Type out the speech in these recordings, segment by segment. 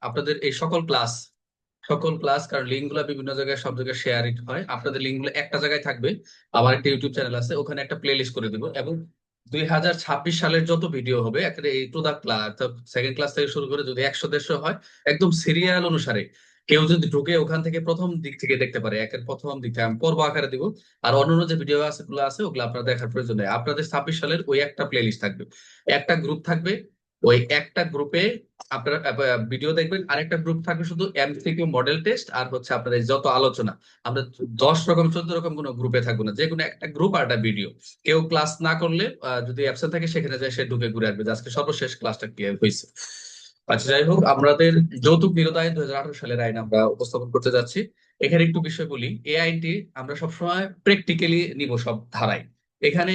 আপনাদের এই সকল ক্লাস সকল ক্লাস কারণ লিঙ্কগুলো বিভিন্ন জায়গায়, সব জায়গায় শেয়ার হয়। আপনাদের লিঙ্কগুলো একটা জায়গায় থাকবে। আমার একটা ইউটিউব চ্যানেল আছে, ওখানে একটা প্লে করে দিব এবং দুই হাজার ছাব্বিশ সালের যত ভিডিও হবে এই ক্লাস সেকেন্ড ক্লাস থেকে শুরু করে যদি একশো, দেড়শো হয়, একদম সিরিয়াল অনুসারে কেউ যদি ঢুকে ওখান থেকে প্রথম দিক থেকে দেখতে পারে, একের প্রথম দিক থেকে আমি পর্ব আকারে দিব। আর অন্যান্য যে ভিডিও আছে, গুলো আছে, ওগুলো আপনারা দেখার প্রয়োজন নেই। আপনাদের ছাব্বিশ সালের ওই একটা প্লে থাকবে। একটা গ্রুপ থাকবে ওই একটা গ্রুপে আপনারা ভিডিও দেখবেন আর একটা গ্রুপ থাকবে শুধু এমসিকিউ মডেল টেস্ট আর হচ্ছে আপনাদের যত আলোচনা, আমরা দশ রকম, চোদ্দ রকম কোনো গ্রুপে থাকব না, যে কোনো একটা গ্রুপ আর একটা ভিডিও কেউ ক্লাস না করলে যদি অ্যাবসেন্ট থাকে, সেখানে যায়, সে ঢুকে ঘুরে আসবে। আজকে সর্বশেষ ক্লাসটা ক্লিয়ার হয়েছে। আচ্ছা যাই হোক, আমাদের যৌতুক বিরোধায় দুই হাজার আঠারো সালের আইন আমরা উপস্থাপন করতে যাচ্ছি। এখানে একটু বিষয় বলি এই আইনটি আমরা সবসময় প্র্যাকটিক্যালি নিব সব ধারায়। এখানে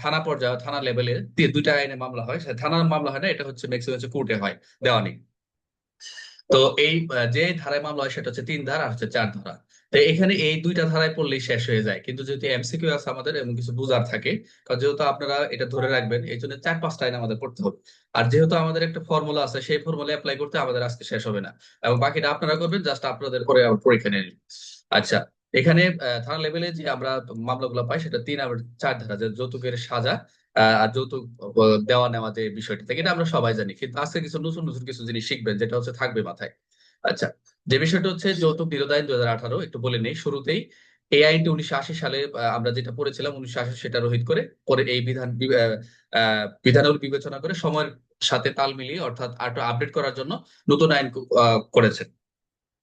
থানা পর্যায়ে, থানা লেভেলে দুইটা আইনে মামলা হয়। থানার মামলা হয় না, এটা হচ্ছে ম্যাক্সিমাম হচ্ছে কোর্টে হয় দেওয়ানি তো এই যে ধারায় মামলা হয়, সেটা হচ্ছে তিন ধারা আর হচ্ছে চার ধারা। তো এখানে এই দুইটা ধারায় পড়লেই শেষ হয়ে যায়। কিন্তু যেহেতু এমসিকিউ আছে আমাদের এবং কিছু বুঝার থাকে, কারণ যেহেতু আপনারা এটা ধরে রাখবেন, এই জন্য চার, পাঁচটা আইন আমাদের পড়তে হবে। আর যেহেতু আমাদের একটা ফর্মুলা আছে, সেই ফর্মুলা অ্যাপ্লাই করতে আমাদের আজকে শেষ হবে না। এবং বাকিটা আপনারা করবেন, জাস্ট আপনাদের করে আবার পরীক্ষা নিয়ে আচ্ছা এখানে থানা লেভেলে যে আমরা মামলাগুলো পাই, সেটা তিন আর চার ধারা, যে যৌতুকের সাজা আর যৌতুক দেওয়া নেওয়া যে বিষয়টি থেকে, এটা আমরা সবাই জানি। কিন্তু আজকে কিছু নতুন নতুন কিছু জিনিস শিখবেন, যেটা হচ্ছে থাকবে মাথায়। আচ্ছা যে বিষয়টা হচ্ছে যৌতুক আইন দুই হাজার আঠারো, একটু বলে নেই, শুরুতেই এই আইনটি উনিশশো আশি সালে আমরা যেটা পড়েছিলাম, উনিশশো আশি সেটা রোহিত করে পরে এই বিধান বিধানগুলো বিবেচনা করে সময়ের সাথে তাল মিলিয়ে, অর্থাৎ আপডেট করার জন্য নতুন আইন করেছেন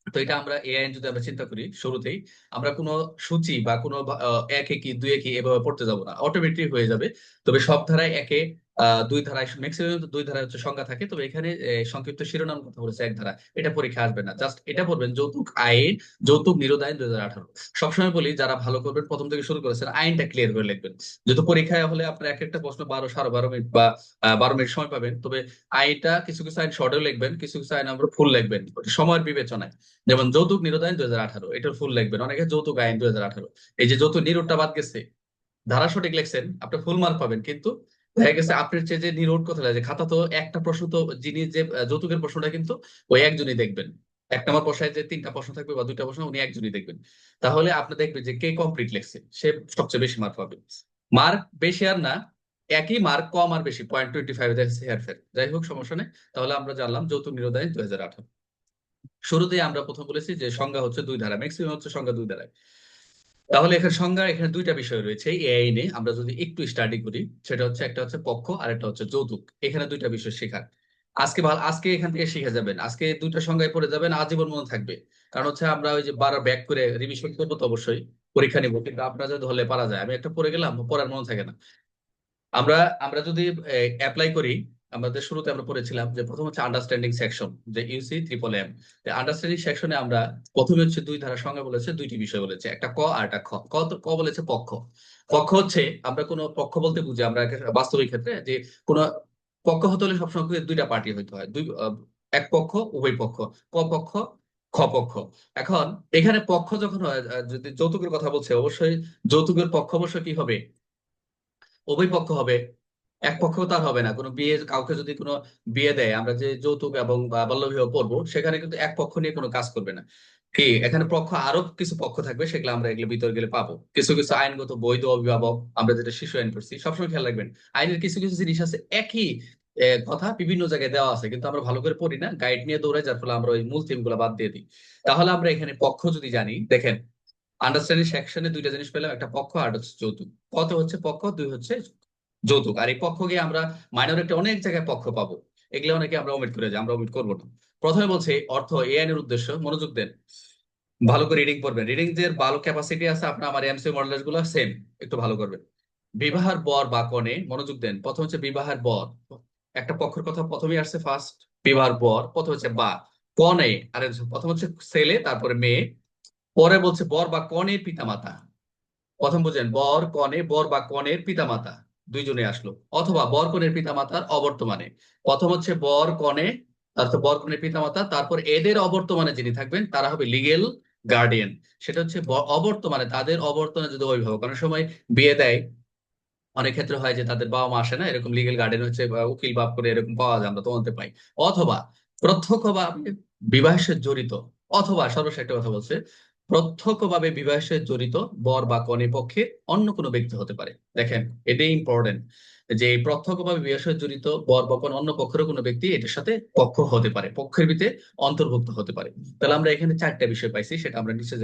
তো এটা আমরা এআই যদি আমরা চিন্তা করি শুরুতেই, আমরা কোনো সূচি বা কোনো এক কি দুই কি এভাবে পড়তে যাব না। অটোমেটিক হয়ে যাবে। তবে সব ধারায় একে দুই ধারায় ম্যাক্সিমাম দুই ধারায় হচ্ছে সংখ্যা থাকে। তবে এখানে সংক্ষিপ্ত শিরোনাম কথা বলেছে এক ধারা। এটা পরীক্ষা আসবে না। জাস্ট এটা পড়বেন যৌতুক আইন, যৌতুক নিরোধ আইন দুই হাজার আঠারো। সবসময় বলি, যারা ভালো করবেন, প্রথম থেকে শুরু করেছেন, আইনটা ক্লিয়ার করে লিখবেন। যেহেতু পরীক্ষায় হলে আপনার এক একটা প্রশ্ন বারো, সাড়ে বারো মিনিট বা বারো মিনিট সময় পাবেন। তবে আইনটা কিছু কিছু আইন শর্টেও লিখবেন, কিছু কিছু আইন আমরা ফুল লিখবেন। সময়ের বিবেচনায়। যেমন যৌতুক নিরোধ আইন দুই হাজার আঠারো এটার ফুল লিখবেন। অনেকে যৌতুক আইন দুই হাজার আঠারো। এই যে যৌতুক নিরোধটা বাদ গেছে, ধারা সঠিক লিখছেন, আপনি ফুল মার্ক পাবেন। কিন্তু দেখা গেছে আপনার চেয়ে যে নিরোড কথা যে খাতা তো একটা প্রশ্ন তো যিনি যে যৌতুকের প্রশ্নটা কিন্তু ওই একজনই দেখবেন। এক নম্বর প্রশ্নে যে তিনটা প্রশ্ন থাকবে বা দুইটা প্রশ্ন, উনি একজনই দেখবেন। তাহলে আপনি দেখবেন যে কে কমপ্লিট লেখছে, সে সবচেয়ে বেশি মার্ক পাবে। মার্ক বেশি আর না, একই মার্ক কম আর বেশি পয়েন্ট টোয়েন্টি ফাইভ দেখছে হেয়ারফের যাই হোক, সমস্যা নেই। তাহলে আমরা জানলাম যৌতুক নিরোধ দুই হাজার আঠারো। শুরুতেই আমরা প্রথম বলেছি যে সংজ্ঞা হচ্ছে দুই ধারা ম্যাক্সিমাম হচ্ছে সংজ্ঞা দুই ধারায়। তাহলে এখানে সংজ্ঞা এখানে দুইটা বিষয় রয়েছে, এই আইনে আমরা যদি একটু স্টাডি করি, সেটা হচ্ছে একটা হচ্ছে পক্ষ আর একটা হচ্ছে যৌতুক। এখানে দুইটা বিষয় শেখার। আজকে ভালো আজকে এখান থেকে শিখে যাবেন। আজকে দুইটা সংজ্ঞায় পড়ে যাবেন, আজীবন মনে থাকবে। কারণ হচ্ছে আমরা ওই যে বারবার ব্যাক করে রিভিশন করব তো অবশ্যই, পরীক্ষা নিব। কিন্তু আপনারা যদি হলে পারা যায়। আমি একটা পড়ে গেলাম, পড়ার মনে থাকে না। আমরা আমরা যদি অ্যাপ্লাই করি আমাদের শুরুতে আমরা পড়েছিলাম যে প্রথম হচ্ছে আন্ডারস্ট্যান্ডিং সেকশন যে ইউসি ট্রিপল এম আন্ডারস্ট্যান্ডিং সেকশনে আমরা প্রথমে হচ্ছে দুই ধারা সংজ্ঞা বলেছে, দুইটি বিষয় বলেছে, একটা ক আর একটা খ। ক ক বলেছে পক্ষ। পক্ষ হচ্ছে আমরা কোনো পক্ষ বলতে বুঝি আমরা বাস্তবিক ক্ষেত্রে যে কোনো পক্ষ হতে হলে সবসময় দুইটা পার্টি হইতে হয়। দুই এক পক্ষ, উভয় পক্ষ, ক পক্ষ, খ পক্ষ। এখন এখানে পক্ষ যখন যদি যৌতুকের কথা বলছে, অবশ্যই যৌতুকের পক্ষ অবশ্যই কি হবে? উভয় পক্ষ হবে। এক পক্ষ তার হবে না। কোনো বিয়ে, কাউকে যদি কোনো বিয়ে দেয়, আমরা যে যৌতুক এবং বাল্যবিবাহ পড়ব সেখানে কিন্তু এক পক্ষ নিয়ে কোনো কাজ করবে না। কি? এখানে পক্ষ, আরও কিছু পক্ষ থাকবে, সেগুলো আমরা এগুলো ভিতরে গেলে পাবো। কিছু কিছু আইনগত বৈধ অভিভাবক, আমরা যেটা শিশু আইন করছি সবসময় খেয়াল রাখবেন, আইনের কিছু কিছু জিনিস আছে একই কথা বিভিন্ন জায়গায় দেওয়া আছে, কিন্তু আমরা ভালো করে পড়ি না গাইড নিয়ে দৌড়াই, যার ফলে আমরা ওই মূল থিমগুলো বাদ দিয়ে দিই। তাহলে আমরা এখানে পক্ষ যদি জানি, দেখেন আন্ডারস্ট্যান্ডিং সেকশনে দুইটা জিনিস পেলাম, একটা পক্ষ আর হচ্ছে যৌতুক। কত হচ্ছে পক্ষ, দুই হচ্ছে যৌতুক। আর এই পক্ষ গিয়ে আমরা মাইনরিটি অনেক জায়গায় পক্ষ পাবো। এগুলো অনেকে আমরা অমিট করে যাই, আমরা অমিট করব না। প্রথমে বলছে, অর্থ, এ আইনের উদ্দেশ্য, মনোযোগ দেন। ভালো করে রিডিং করবেন রিডিং যে ভালো ক্যাপাসিটি আছে, আপনার আমার এমসি মডেলগুলো সেম একটু ভালো করবেন। বিবাহের বর বা কনে, মনোযোগ দেন। প্রথম হচ্ছে বিবাহের বর। একটা পক্ষের কথা প্রথমেই আসছে ফার্স্ট বিবাহের বর, প্রথম হচ্ছে বা, কনে, আর প্রথম হচ্ছে ছেলে, তারপরে মেয়ে। পরে বলছে বর বা কনের পিতামাতা। প্রথম বুঝেন, বর, কনে, বর বা কনের পিতামাতা। দুইজনে আসলো। অথবা বর কনের পিতামাতার অবর্তমানে। প্রথম হচ্ছে বর কনে, তারপর বর কনের পিতামাতা, তারপর এদের অবর্তমানে যিনি থাকবেন, তারা হবে লিগেল গার্ডিয়ান সেটা হচ্ছে অবর্তমানে, তাদের অবর্তমানে যদি অভিভাবক। অনেক সময় বিয়ে দেয়, অনেক ক্ষেত্রে হয় যে তাদের বাবা মা আসে না, এরকম লিগেল গার্ডেন হচ্ছে উকিল বাপ করে এরকম পাওয়া যায়, আমরা তোমাদের পাই। অথবা প্রত্যক্ষভাবে বিবাহের জড়িত, অথবা সর্বশেষ একটা কথা বলছে প্রত্যক্ষভাবে বিবাহের সাথে জড়িত, বর বা কনে পক্ষে অন্য কোনো ব্যক্তি হতে পারে। দেখেন, এটাই ইম্পর্টেন্ট যে প্রত্যক্ষভাবে বিবাহের সাথে জড়িত, বর বা কোন অন্য পক্ষের কোনো ব্যক্তি এটার সাথে পক্ষ হতে পারে, পক্ষের ভিতরে অন্তর্ভুক্ত হতে পারে। তাহলে আমরা এখানে চারটা বিষয় পাইছি, সেটা আমরা নিচে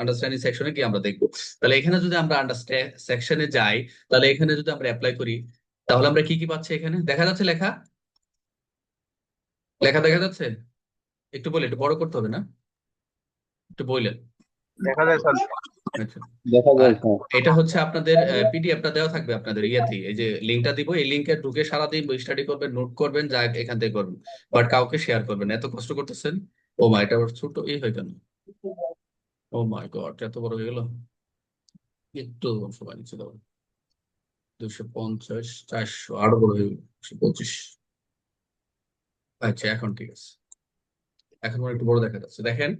আন্ডারস্ট্যান্ডিং সেকশনে গিয়ে আমরা দেখব। তাহলে এখানে যদি আমরা আন্ডারস্ট্যান্ড সেকশনে যাই, তাহলে এখানে যদি আমরা অ্যাপ্লাই করি, তাহলে আমরা কি কি পাচ্ছি এখানে? দেখা যাচ্ছে লেখা? লেখা দেখা যাচ্ছে? একটু বলে, একটু বড় করতে হবে না? একটু বললেন দেখা যায় স্যার। আচ্ছা। দেখা যায় এটা হচ্ছে আপনাদের পিডিএফটা দেওয়া থাকবে আপনাদের ইয়েতে এই যে লিঙ্কটা দিব এই লিঙ্কে ঢুকে সারাদিন স্টাডি করবেন নোট করবেন যা এখান থেকে করবেন। বাট কাউকে শেয়ার করবেন। এত কষ্ট করতেছেন? ও মা এটা ছোট এই হয় কেন? ও মাই গড এত বড় হয়ে গেল। একটু সময় নিচ্ছে দাও দুশো পঞ্চাশ চারশো আরও বড় হয়ে গেল। একশো পঁচিশ। আচ্ছা এখন ঠিক আছে। এখন একটু বড় দেখা যাচ্ছে। দেখেন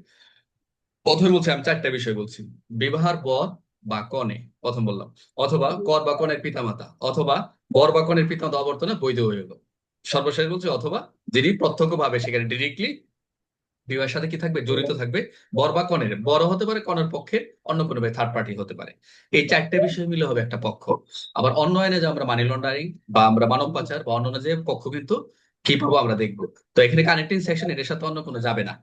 প্রথমে বলছি, আমি চারটা বিষয় বলছি। বিবাহের বর বা কনে, প্রথম বললাম, অথবা কর বা কনের পিতামাতা, অথবা বর বা কনের পিতামাতা অবর্তনে বৈধ হয়ে গেল। সর্বশেষ বলছি, অথবা যিনি প্রত্যক্ষভাবে সেখানে ডিরেক্টলি বিবাহের সাথে কি থাকবে, জড়িত থাকবে, বর বা কনের, বড় হতে পারে, কনের পক্ষে অন্য কোনো থার্ড পার্টি হতে পারে। এই চারটে বিষয় মিলে হবে একটা পক্ষ। আবার অন্য আইনে যে আমরা মানি লন্ডারিং বা আমরা মানব পাচার বা অন্য যে পক্ষ কিন্তু কি পাবো আমরা দেখব। তো এখানে কানেক্টিং সেকশন এর সাথে অন্য কোনো যাবে না।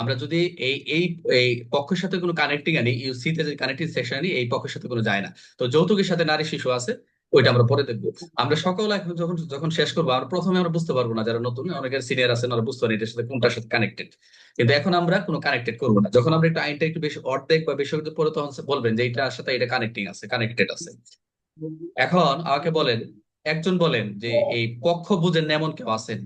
আমরা যদি এই এই এই পক্ষের সাথে কোনো কানেক্টিং আনি ইউসিতে যে কানেক্টিং সেকশন আনি, এই পক্ষের সাথে কোনো যায় না। তো যৌতুকের সাথে নারী শিশু আছে, ওইটা আমরা পরে দেখব। আমরা সকল এখন যখন যখন শেষ করব, আমরা প্রথমে আমরা বুঝতে পারব না যারা নতুন অনেকের সিনিয়র আছেন, ওরা বুঝতে পারেন এটার সাথে কোনটার সাথে কানেক্টেড কিন্তু এখন আমরা কোনো কানেক্টেড করব না। যখন আমরা একটু আইনটা একটু বেশি অর্ধেক বা বেশি অর্ধেক পরে তখন বলবেন যে এইটার সাথে এটা কানেক্টিং আছে কানেক্টেড আছে। এখন আমাকে বলেন, একজন বলেন যে এই পক্ষ বুঝেন এমন কেউ আছেন?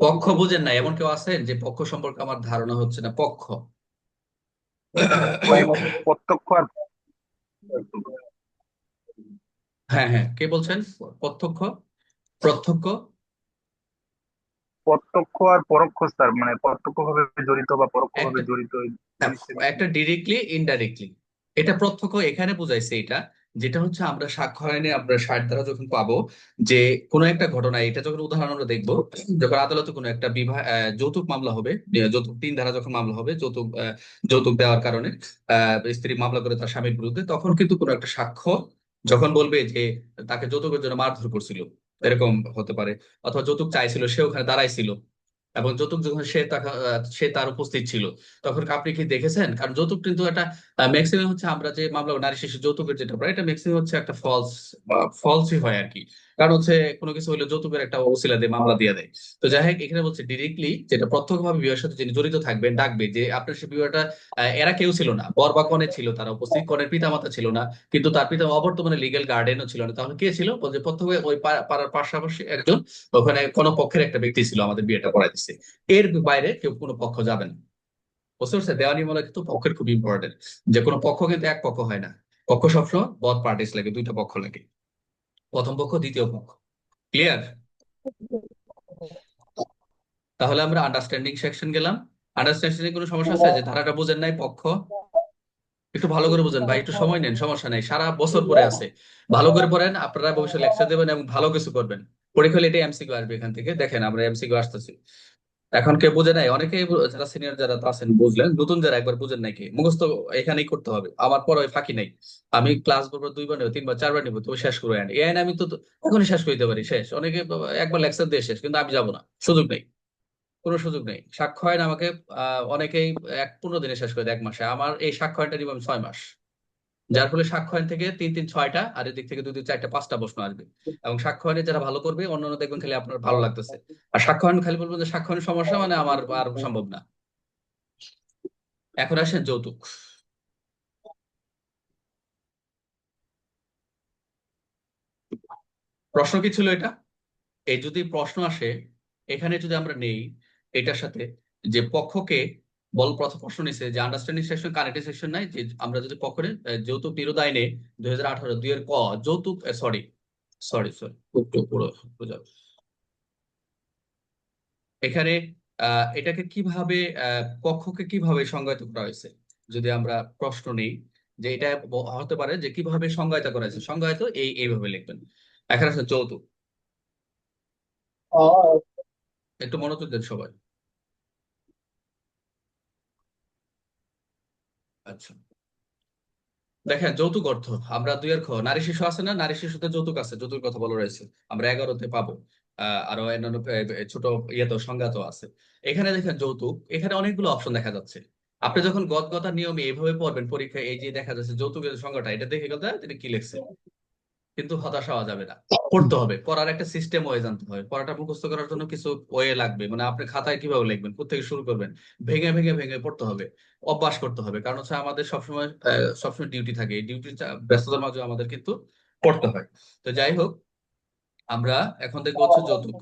পক্ষ বুঝেন না এমন কেউ আছেন যে পক্ষ সম্পর্কে আমার ধারণা হচ্ছে না? পক্ষ। প্রত্যক্ষ আর হ্যাঁ হ্যাঁ কে বলছেন? প্রত্যক্ষ? প্রত্যক্ষ? প্রত্যক্ষ আর পরোক্ষ স্যার মানে প্রত্যক্ষভাবে জড়িত বা পরোক্ষভাবে জড়িত একটা ডিরেক্টলি ইনডাইরেক্টলি এটা প্রত্যক্ষ এখানে বুঝাইছে এটা। যেটা হচ্ছে আমরা সাক্ষ্য আইনে আমরা ষাট দ্বারা যখন পাবো যে কোনো একটা ঘটনা, এটা যখন উদাহরণ আমরা দেখব, যখন আদালতে কোনো একটা বিবাহ যৌতুক মামলা হবে যৌতুক, তিন ধারা যখন মামলা হবে, যৌতুক যৌতুক দেওয়ার কারণে স্ত্রী মামলা করে তার স্বামীর বিরুদ্ধে, তখন কিন্তু কোনো একটা সাক্ষ্য যখন বলবে যে তাকে যৌতুকের জন্য মারধর করছিল, এরকম হতে পারে, অথবা যৌতুক চাইছিল, সে ওখানে দাঁড়াইছিল এবং যৌতুক যখন সে সে তার উপস্থিত ছিল, তখন আপনি কি দেখেছেন? কারণ যৌতুক কিন্তু একটা ম্যাক্সিমাম হচ্ছে আমরা যে মামলা নারী শিশু যৌতুকের যেটা এটা ম্যাক্সিমাম হচ্ছে একটা ফলস ফলসই হয় আর কি। কারণ হচ্ছে কোনো কিছু হইলে যৌতুকের একটা ওসিলা দিয়ে মামলা দিয়ে দেয়। তো যাই হোক, এখানে বলছে ডিরেক্টলি যেটা প্রত্যক্ষভাবে বিবাহের সাথে যিনি জড়িত থাকবেন, ডাকবে যে আপনার সে বিবাহটা এরা কেউ ছিল না। বর বা কনে ছিল, তারা উপস্থিত কনের পিতামাতা ছিল না, কিন্তু তার পিতা অবর্তমানে লিগেল গার্ডেনও ছিল না। তাহলে কে ছিল? বলছে প্রথমে ওই পাড়ার পাশাপাশি একজন, ওখানে কোনো পক্ষের একটা ব্যক্তি ছিল আমাদের বিয়েটা করাই দিচ্ছে এর বাইরে কেউ কোনো পক্ষ যাবে না। বুঝতে পারছে দেওয়ানি মামলা কিন্তু পক্ষের খুব ইম্পর্টেন্ট যে কোনো পক্ষ কিন্তু এক পক্ষ হয় না। পক্ষ সবসময় বদ পার্টিস লাগে, দুইটা পক্ষ লাগে। প্রথম পক্ষ, দ্বিতীয় পক্ষ। ক্লিয়ার তাহলে আমরা আন্ডারস্ট্যান্ডিং সেকশন গেলাম। আন্ডারস্ট্যান্ডিং কোনো সমস্যা আছে? যে ধারাটা বোঝেন নাই, পক্ষ। একটু ভালো করে বুঝেন ভাই, একটু সময় নেন, সমস্যা নেই। সারা বছর পরে আছে। ভালো করে পড়েন, আপনারা ভবিষ্যৎ লেকচার দেবেন এবং ভালো কিছু করবেন। পরীক্ষা হলে এটাই এমসিকিউ আসবে এখান থেকে। দেখেন, আমরা এমসিকিউ আসতেছি। এখন কে বুঝে নাই। অনেকেই যারা সিনিয়র যারা আছেন বুঝলেন। নতুন যারা একবার বুঝেন নাই কি মুখস্থ এখানেই করতে হবে। আমার পরে ওই ফাঁকি নাই। আমি ক্লাস করব দুইবার নেব তিনবার চারবার নেব তুমি শেষ করে। আনি এই আমি তো এখনই শেষ করে দিতে পারি শেষ। অনেকে একবার লেকচার দিয়ে শেষ কিন্তু আমি যাব না। সুযোগ নেই। কোনো সুযোগ নেই। সাক্ষ্য আইন আমাকে আহ, অনেকেই এক পনেরো দিনে শেষ করে দেয় এক মাসে। আমার এই সাক্ষ্য আইনটা নিব আমি ছয় মাস। যার ফলে সাক্ষ্য আইন থেকে তিন তিন ছয়টা আর এদিক থেকে দুই দুই চারটা পাঁচটা প্রশ্ন আসবে। এবং সাক্ষ্য আইনে যারা ভালো করবে, অন্যান্য দেখবেন খালি আপনার ভালো লাগতেছে। আর সাক্ষ্য আইন খালি বলবেন যে সাক্ষ্য আইনের সমস্যা মানে আমার আর সম্ভব না। এখন আসেন যৌতুক। প্রশ্ন কি ছিল এটা? এই যদি প্রশ্ন আসে, এখানে যদি আমরা নেই, এটার সাথে যে পক্ষকে বল প্রথম প্রশ্ন নিছে যে আন্ডারস্ট্যান্ডিং সেকশন কানেক্টিং সেকশন নাই যে আমরা যদি পক্ষে যৌতুক নিরোধ আইনে দুই হাজার আঠারো দুই এর ক যৌতুক সরি সরি সরি একটু পুরো বোঝা এখানে এটাকে কীভাবে পক্ষকে কীভাবে সংজ্ঞায়িত করা হয়েছে? যদি আমরা প্রশ্ন নেই যে এটা হতে পারে যে কীভাবে সংজ্ঞায়িত করা হয়েছে? সংজ্ঞায়িত এই এইভাবে লিখবেন। এখানে আছে যৌতুক। একটু মনোযোগ দেন সবাই। আচ্ছা। দেখেন, যৌতুক অর্থ, আমরা দুই এর খ, নারী শিশু আছে না? নারী শিশুতে যৌতুক আছে, যৌতুক কথা বলা রয়েছে। আমরা এগারোতে পাবো। আরও অন্যান্য ছোট ইয়েতেও সংজ্ঞাত আছে। এখানে দেখেন যৌতুক, এখানে অনেকগুলো অপশন দেখা যাচ্ছে। আপনি যখন গদগদার নিয়মে এইভাবে পড়বেন, পরীক্ষায় এই যে দেখা যাচ্ছে যৌতুকের সংজ্ঞাটা, এটা দেখে গেলে তিনি কি লিখছে কিন্তু হতাশ হওয়া যাবে না। পড়তে হবে। পড়ার একটা সিস্টেম ওয়ে জানতে হবে। পড়াটা মুখস্থ করার জন্য কিছু ওয়ে লাগবে। মানে আপনি খাতায় কীভাবে লিখবেন কোথেকে শুরু করবেন? ভেঙে ভেঙে ভেঙে পড়তে হবে। অভ্যাস করতে হবে। কারণ হচ্ছে আমাদের সবসময় সবসময় ডিউটি থাকে। এই ডিউটি ব্যস্ততার মাঝে আমাদের কিন্তু পড়তে হয়। তো যাই হোক, আমরা এখন দেখব হচ্ছে যৌতুক।